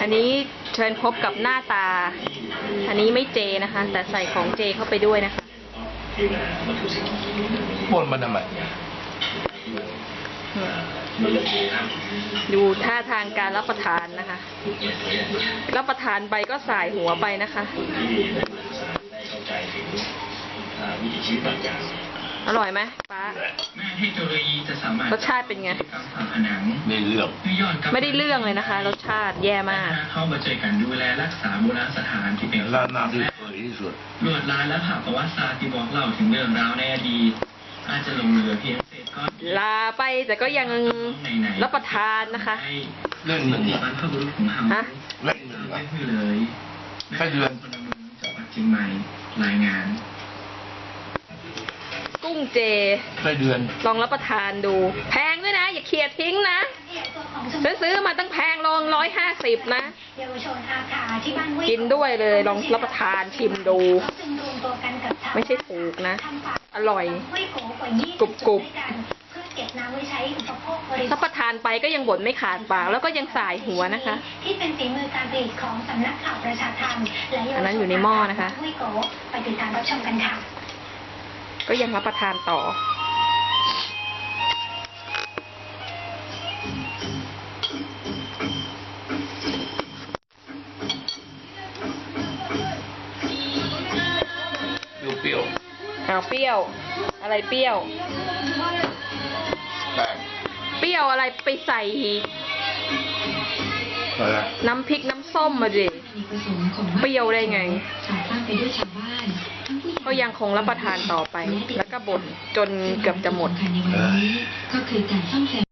อันนี้เชิญพบกับหน้าตา อันนี้ไม่เจนะคะ แต่ใส่ของเจเข้าไปด้วยนะคะปนมันทำไมดูท่าทางการรับประทานนะคะ รับประทานไปก็สายหัวไปนะคะอร่อยไหมป้า แม่เทคโนโลยีจะสามารถรสชาติเป็นไงกำฝาผนังไม่เรื่องให้ย้อนกลับไม่ได้เรื่องเลยนะคะ รสชาติแย่มาก เข้ามาเจอกันดูแลรักษาโบราณสถานที่เป็นร้านน้ำที่สวยที่สุด ลวดลายและผ่าประวัติศาสตร์ที่บอกเล่าถึงเรื่องราวในอดีตอาจจะลงเหลือเพียงเศษก้อนลาไปแต่ก็ยังรับประทานนะคะเรื่องหนึ่งที่อะบรรพบุรุษของเราฮะ เรื่องหนึ่งไม่อะคือเลยแค่เดือน พลเมืองจังหวัดเชียงใหม่รายงานกุ้ง เจแค่เดือน ลองรับประทานดู แพงด้วยนะ อย่าเคลียร์ทิ้งนะฉันซื้อมาตั้งแพงลองร้อยห้าสิบนะเยาวชนอาคาที่บ้านห้วยกินด้วยเลยลองรับประทานชิมดูเขาจึงรวมตัวกันกับชาวไม่ใช่ถูกนะทำฝาอร่อยห้วยโกกว่า20กรุบกรุบจุดด้วยกันเพื่อเก็บน้ำไว้ใช้อุปโภคบริโภรับคประทานไปก็ยังบ่นไม่ขาดปากแล้วก็ยังสายหัวนะคะ ที่เป็นฝีมือการผลิตของสำนักข่าวประชาธรรมและเยาวชนอันนั้นอยู่ในหม้อนะคะห้วยโกไปติดตามรับชมกันค่ะ ก็ยังรับประทานต่อ เปรี้ยวเอาเปรี้ยว อะไรเปรี้ยว ๆแต่เปรี้ยวอะไรไปใส่ อะไรน้ำพริกน้ำส้มมาดิ เปรี้ยวได้ไง ก็ยังคงรับประทานต่อไปแล้วก็บ่นจนเกือบจะหมด